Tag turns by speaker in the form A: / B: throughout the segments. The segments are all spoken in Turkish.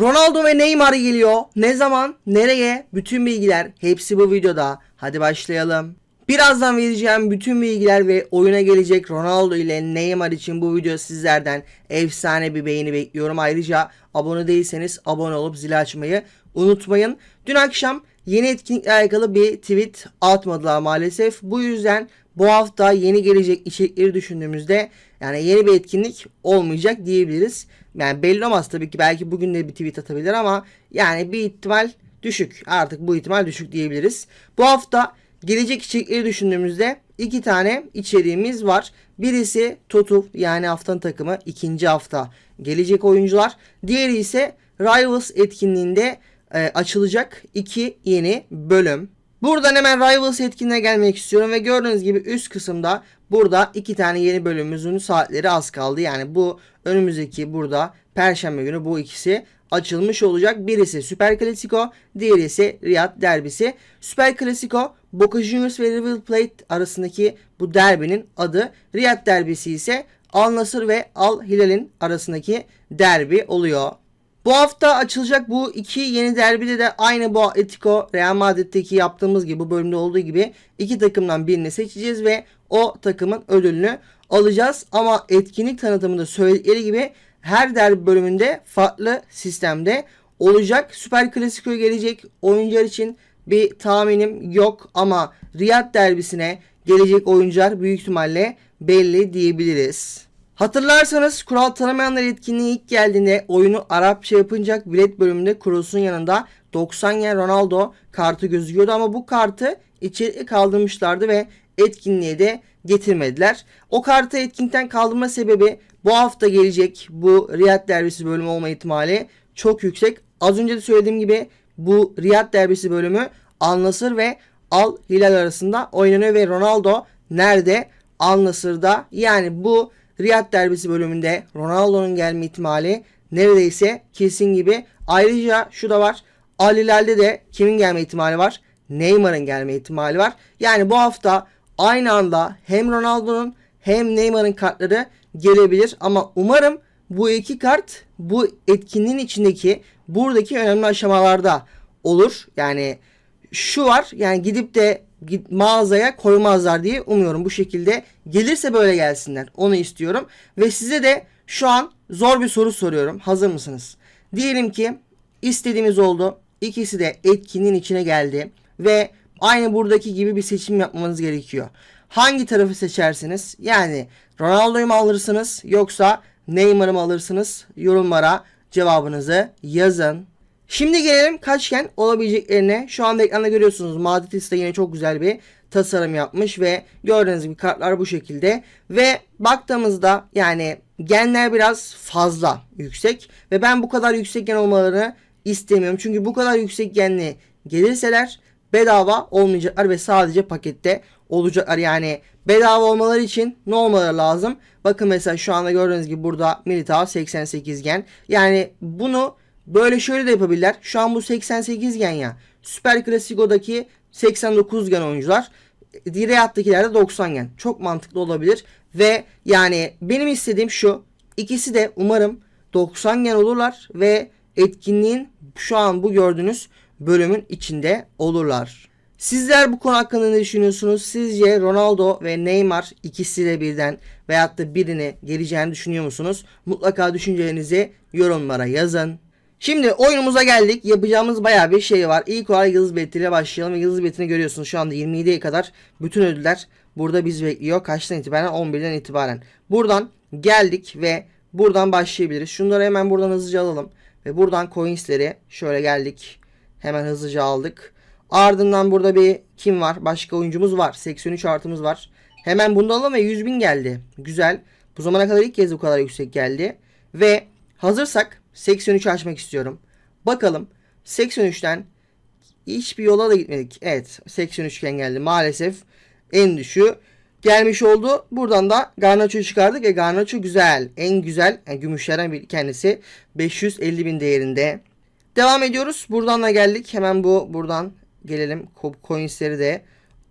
A: Ronaldo ve Neymar geliyor. Ne zaman, nereye? Bütün bilgiler hepsi bu videoda. Hadi başlayalım. Birazdan vereceğim bütün bilgiler ve oyuna gelecek Ronaldo ile Neymar için bu video sizlerden efsane bir beğeni bekliyorum. Ayrıca abone değilseniz abone olup zili açmayı unutmayın. Dün akşam yeni etkinlikle alakalı bir tweet atmadılar maalesef. Bu yüzden bu hafta yeni gelecek içerikleri düşündüğümüzde yani yeni bir etkinlik olmayacak diyebiliriz. Yani belli olmaz tabii ki belki bugün de bir tweet atabilir ama yani bir ihtimal düşük. Artık bu ihtimal düşük diyebiliriz. Bu hafta gelecek içerikleri düşündüğümüzde iki tane içeriğimiz var. Birisi Totu yani haftanın takımı ikinci hafta gelecek oyuncular. Diğeri ise Rivals etkinliğinde e, açılacak iki yeni bölüm. Buradan hemen Rivals etkinliğine gelmek istiyorum ve gördüğünüz gibi üst kısımda burada iki tane yeni bölümümüzün saatleri az kaldı. Yani bu önümüzdeki burada Perşembe günü bu ikisi açılmış olacak. Birisi Süper Klasiko, diğeri ise Riyad derbisi. Süper Klasiko Boca Juniors ve River Plate arasındaki bu derbinin adı. Riyad derbisi ise Al Nasır ve Al Hilal'in arasındaki derbi oluyor. Bu hafta açılacak bu iki yeni derbide de aynı bu Atletico Real Madrid'deki yaptığımız gibi bu bölümde olduğu gibi iki takımdan birini seçeceğiz ve o takımın ödülünü alacağız. Ama etkinlik tanıtımında söyledikleri gibi her derbi bölümünde farklı sistemde olacak. Süper Klasiko'ya gelecek oyuncular için bir tahminim yok ama Riyad derbisine gelecek oyuncular büyük ihtimalle belli diyebiliriz. Hatırlarsanız kural tanımayanlar etkinliği ilk geldiğinde oyunu Arapça yapınacak bilet bölümünde Kroos'un yanında 90 yen Ronaldo kartı gözüküyordu ama bu kartı içeri kaldırmışlardı ve etkinliğe de getirmediler. O kartı etkinlikten kaldırma sebebi bu hafta gelecek bu Riyad derbisi bölümü olma ihtimali çok yüksek. Az önce de söylediğim gibi bu Riyad derbisi bölümü Al Nassr ve Al Hilal arasında oynanıyor ve Ronaldo nerede? Al Nassr'da. Yani bu Riyad derbisi bölümünde Ronaldo'nun gelme ihtimali neredeyse kesin gibi. Ayrıca şu da var. Al de kimin gelme ihtimali var? Neymar'ın gelme ihtimali var. Yani bu hafta aynı anda hem Ronaldo'nun hem Neymar'ın kartları gelebilir ama umarım bu iki kart bu etkinliğin içindeki buradaki önemli aşamalarda olur. Yani şu var yani gidip de mağazaya koymazlar diye umuyorum. Bu şekilde gelirse böyle gelsinler. Onu istiyorum. Ve size de şu an zor bir soru soruyorum. Hazır mısınız? Diyelim ki istediğimiz oldu. İkisi de etkinliğin içine geldi. Ve aynı buradaki gibi bir seçim yapmanız gerekiyor. Hangi tarafı seçersiniz? Yani Ronaldo'yu mu alırsınız yoksa Neymar'ı mı alırsınız? Yorumlara cevabınızı yazın Şimdi gelelim kaçgen olabileceklerine. Şu anda ekranda görüyorsunuz Madridis de yine çok güzel bir tasarım yapmış ve gördüğünüz gibi kartlar bu şekilde. Ve baktığımızda yani genler biraz fazla yüksek ve ben bu kadar yüksek gen olmalarını istemiyorum. Çünkü bu kadar yüksek genli gelirseler bedava olmayacaklar ve sadece pakette olacaklar. Yani bedava olmaları için ne olmaları lazım? Bakın mesela şu anda gördüğünüz gibi burada Militao 88 gen. Yani bunu Böyle şöyle de yapabilirler. Şu an bu 88 gen ya. Süper Klasiko'daki 89 gen oyuncular. Direyat'takiler de 90 gen. Çok mantıklı olabilir. Ve yani benim istediğim şu. İkisi de umarım 90 gen olurlar ve etkinliğin şu an bu gördüğünüz bölümün içinde olurlar. Sizler bu konu hakkında ne düşünüyorsunuz? Sizce Ronaldo ve Neymar ikisi de birden veyahut da birini geleceğini düşünüyor musunuz? Mutlaka düşüncelerinizi yorumlara yazın. Şimdi oyunumuza geldik. Yapacağımız bayağı bir şey var. İlk olarak Yıldız Beti ile başlayalım. Yıldız Beti'ni görüyorsunuz şu anda 27'ye kadar bütün ödüller burada biz bekliyor. Kaçtan itibaren? 11'den itibaren. Buradan geldik ve buradan başlayabiliriz. Şunları hemen buradan hızlıca alalım. Ve buradan coinsleri şöyle geldik. Hemen hızlıca aldık. Ardından burada bir kim var? Başka oyuncumuz var. 83 artımız var. Hemen bunu alalım ve 100 bin geldi. Güzel. Bu zamana kadar ilk kez bu kadar yüksek geldi. Ve hazırsak 83 açmak istiyorum. Bakalım 83'ten hiçbir yola da gitmedik. Evet 83 iken geldi maalesef en düşüğü gelmiş oldu. Buradan da Garnaço'yu çıkardık ve Garnaço güzel. En güzel yani gümüşlerden bir kendisi 550 bin değerinde. Devam ediyoruz. Buradan da geldik. Hemen bu buradan gelelim. Coinsleri de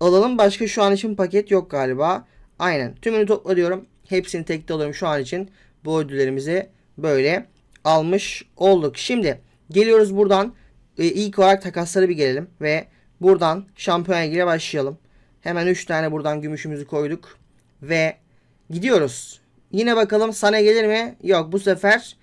A: alalım. Başka şu an için paket yok galiba. Aynen. Tümünü topla diyorum. Hepsini tekte alıyorum şu an için. Bu ödüllerimizi böyle almış olduk. Şimdi Geliyoruz buradan. E, ilk olarak takaslara bir gelelim. Ve buradan şampiyona ile başlayalım. Hemen 3 tane buradan gümüşümüzü koyduk. Ve gidiyoruz. Yine bakalım sana gelir mi? Yok bu sefer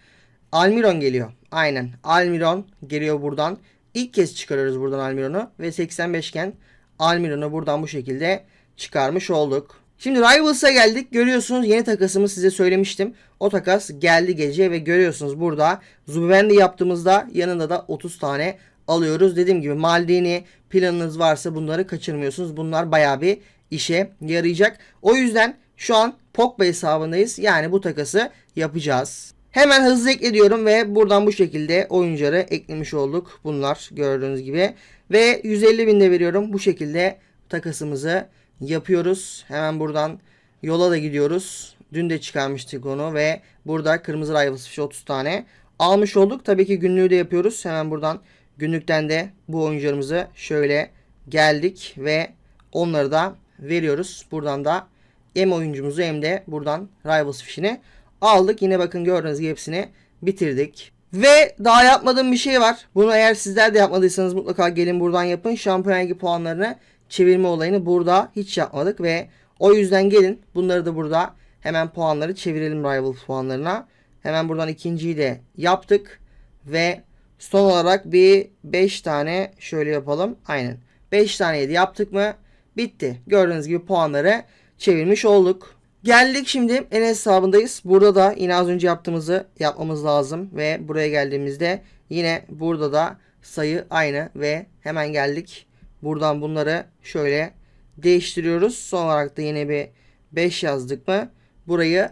A: Almiron geliyor. Aynen. Almiron geliyor buradan. İlk kez çıkarıyoruz buradan Almiron'u. Ve 85 iken Almiron'u buradan bu şekilde çıkarmış olduk. Şimdi Rivals'a geldik. Görüyorsunuz yeni takasımı size söylemiştim. O takas geldi gece ve görüyorsunuz burada Zubendi yaptığımızda yanında da 30 tane alıyoruz. Dediğim gibi Maldini planınız varsa bunları kaçırmıyorsunuz. Bunlar bayağı bir işe yarayacak. O yüzden şu an Pogba hesabındayız. Yani bu takası yapacağız. Hemen hızlı ekliyorum ve buradan bu şekilde oyuncuları eklemiş olduk. Bunlar gördüğünüz gibi. Ve 150 bin de veriyorum. Bu şekilde takasımızı yapıyoruz. Hemen buradan yola da gidiyoruz. Dün de çıkarmıştık onu ve burada kırmızı Rivals Fish 30 tane almış olduk. Tabii ki günlüğü de yapıyoruz. Hemen buradan günlükten de bu oyuncularımızı şöyle geldik ve onları da veriyoruz. Buradan da hem oyuncumuzu hem de buradan Rivals Fish'ini aldık. Yine bakın gördüğünüz gibi hepsini bitirdik. Ve daha yapmadığım bir şey var. Bunu eğer sizler de yapmadıysanız mutlaka gelin buradan yapın. Şampiyon Ligi puanlarını çevirme olayını burada hiç yapmadık ve o yüzden gelin bunları da burada hemen puanları çevirelim rival puanlarına. Hemen buradan ikinciyi de yaptık ve son olarak bir 5 tane şöyle yapalım. Aynen. 5 taneyi de yaptık mı bitti. Gördüğünüz gibi puanları çevirmiş olduk. Geldik şimdi en hesabındayız. Burada da yine az önce yaptığımızı yapmamız lazım ve buraya geldiğimizde yine burada da sayı aynı ve hemen geldik. Buradan bunları şöyle değiştiriyoruz. Son olarak da yine bir 5 yazdık mı burayı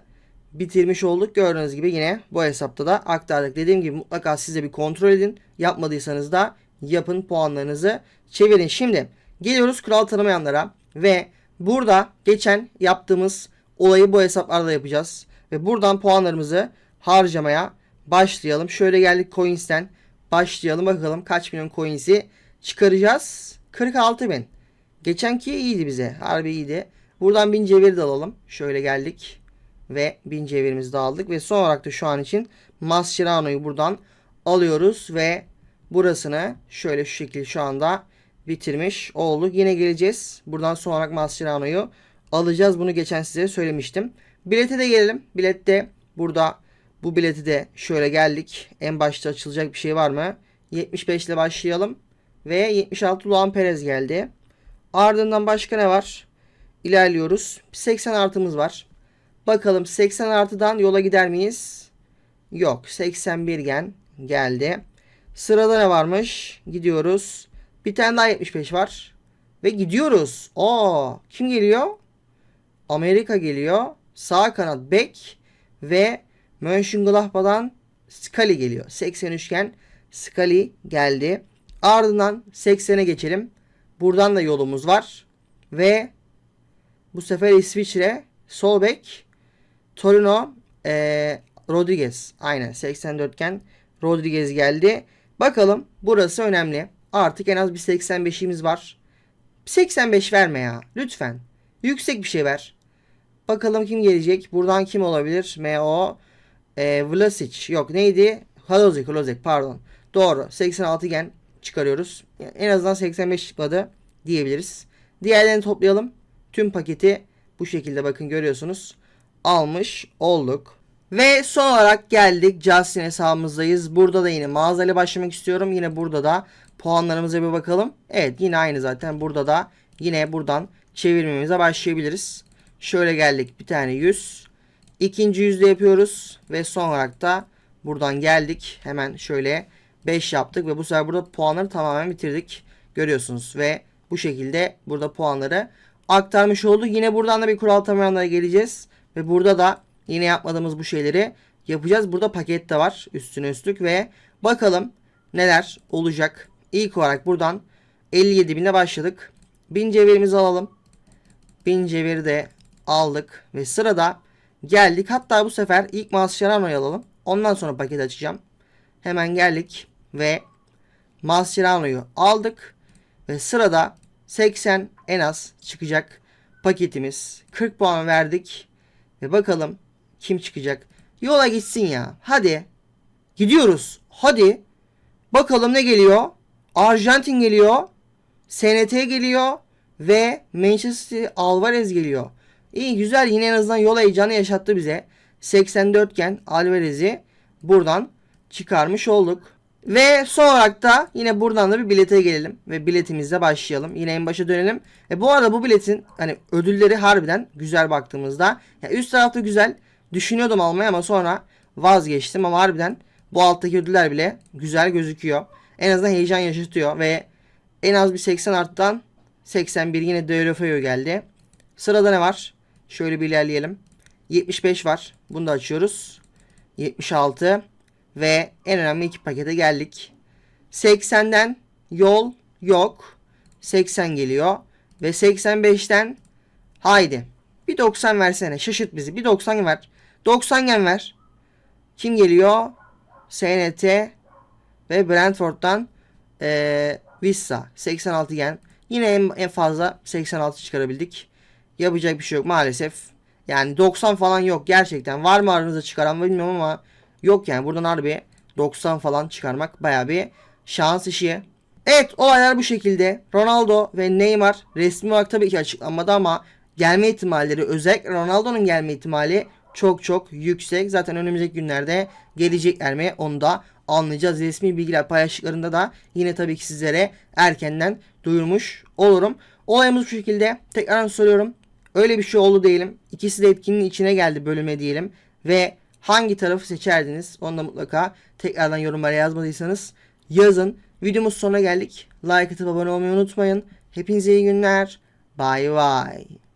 A: bitirmiş olduk. Gördüğünüz gibi yine bu hesapta da aktardık. Dediğim gibi mutlaka siz de bir kontrol edin. Yapmadıysanız da yapın puanlarınızı çevirin. Şimdi geliyoruz kural tanımayanlara ve burada geçen yaptığımız olayı bu hesaplarda yapacağız. Ve buradan puanlarımızı harcamaya başlayalım. Şöyle geldik coins'ten başlayalım bakalım kaç milyon coins'i çıkaracağız. 46 bin. Geçenki iyiydi bize. Harbi iyiydi. Buradan 1000 ceviri de alalım. Şöyle geldik. Ve 1000 cevirimizi de aldık. Ve son olarak da şu an için Mascherano'yu buradan alıyoruz. Ve burasını şöyle şu şekilde şu anda bitirmiş olduk. Yine geleceğiz. Buradan son olarak Mascherano'yu alacağız. Bunu geçen size söylemiştim. Bilete de gelelim. Bilette burada bu bileti de şöyle geldik. En başta açılacak bir şey var mı? 75 ile başlayalım. Ve 76 Luan Perez geldi. Ardından başka ne var? İlerliyoruz. 80 artımız var. Bakalım 80 artıdan yola gider miyiz? Yok. 81 gen geldi. Sırada ne varmış? Gidiyoruz. Bir tane daha 75 var. Ve gidiyoruz. Aa, kim geliyor? Amerika geliyor. Sağ kanat bek ve Mönchengladbach'dan Scully geliyor. 83 iken Scully geldi. Ardından 80'e geçelim. Buradan da yolumuz var. Ve bu sefer İsviçre sol bek Torino ee, Rodriguez. Aynen 84 iken Rodriguez geldi. Bakalım burası önemli. Artık en az bir 85'imiz var. 85 verme ya. Lütfen. Yüksek bir şey ver. Bakalım kim gelecek. Buradan kim olabilir? M.O. E, Vlasic. Yok neydi? Halozik. Halozik pardon. Doğru. 86 gen çıkarıyoruz. Yani en azından 85 çıkmadı diyebiliriz. Diğerlerini toplayalım. Tüm paketi bu şekilde bakın görüyorsunuz. Almış olduk. Ve son olarak geldik. Justin hesabımızdayız. Burada da yine mağazayla başlamak istiyorum. Yine burada da puanlarımıza bir bakalım. Evet yine aynı zaten. Burada da yine buradan çevirmemize başlayabiliriz. Şöyle geldik. Bir tane 100. İkinci yüzde yapıyoruz. Ve son olarak da buradan geldik. Hemen şöyle 5 yaptık. Ve bu sefer burada puanları tamamen bitirdik. Görüyorsunuz. Ve bu şekilde burada puanları aktarmış olduk. Yine buradan da bir kural tamayanlara geleceğiz. Ve burada da yine yapmadığımız bu şeyleri yapacağız. Burada paket de var üstüne üstlük ve bakalım neler olacak. İlk olarak buradan 57 binde başladık. 1000 cevherimizi alalım. 1000 cevheri de aldık ve sırada geldik. Hatta bu sefer ilk Mascherano'yu alalım. Ondan sonra paket açacağım. Hemen geldik ve Mascherano'yu aldık. Ve sırada 80 en az çıkacak paketimiz. 40 puan verdik. Ve bakalım kim çıkacak. Yola gitsin ya. Hadi. Gidiyoruz. Hadi. Bakalım ne geliyor? Arjantin geliyor. SNT geliyor. Ve Manchester Alvarez geliyor. İyi güzel yine en azından yol heyecanı yaşattı bize. 84 iken Alvarez'i buradan çıkarmış olduk. Ve son olarak da yine buradan da bir bilete gelelim ve biletimizle başlayalım. Yine en başa dönelim. E bu arada bu biletin hani ödülleri harbiden güzel baktığımızda. Ya üst tarafta güzel. Düşünüyordum almayı ama sonra vazgeçtim ama harbiden bu alttaki ödüller bile güzel gözüküyor. En azından heyecan yaşatıyor ve en az bir 80 arttan 81 yine Deulofeu geldi. Sırada ne var? Şöyle bir ilerleyelim. 75 var. Bunu da açıyoruz. 76 ve en önemli iki pakete geldik. 80'den yol yok. 80 geliyor. Ve 85'ten haydi. Bir 90 versene. Şaşırt bizi. Bir 90 ver. 90 gen ver. Kim geliyor? SNT ve Brentford'dan eee Vissa 86 gen. Yine en, en fazla 86 çıkarabildik. Yapacak bir şey yok maalesef. Yani 90 falan yok gerçekten. Var mı aranızda çıkaran bilmiyorum ama yok yani. Buradan harbi 90 falan çıkarmak baya bir şans işi. Evet olaylar bu şekilde. Ronaldo ve Neymar resmi olarak tabii ki açıklanmadı ama gelme ihtimalleri özellikle Ronaldo'nun gelme ihtimali çok çok yüksek. Zaten önümüzdeki günlerde gelecekler mi onu da anlayacağız. Resmi bilgiler paylaştıklarında da yine tabii ki sizlere erkenden duyurmuş olurum. Olayımız bu şekilde. Tekrardan soruyorum. Öyle bir şey oldu diyelim. İkisi de etkinin içine geldi bölüme diyelim. Ve hangi tarafı seçerdiniz? Onu da mutlaka tekrardan yorumlara yazmadıysanız yazın. Videomuz sonuna geldik. Like atıp abone olmayı unutmayın. Hepinize iyi günler. Bye bye.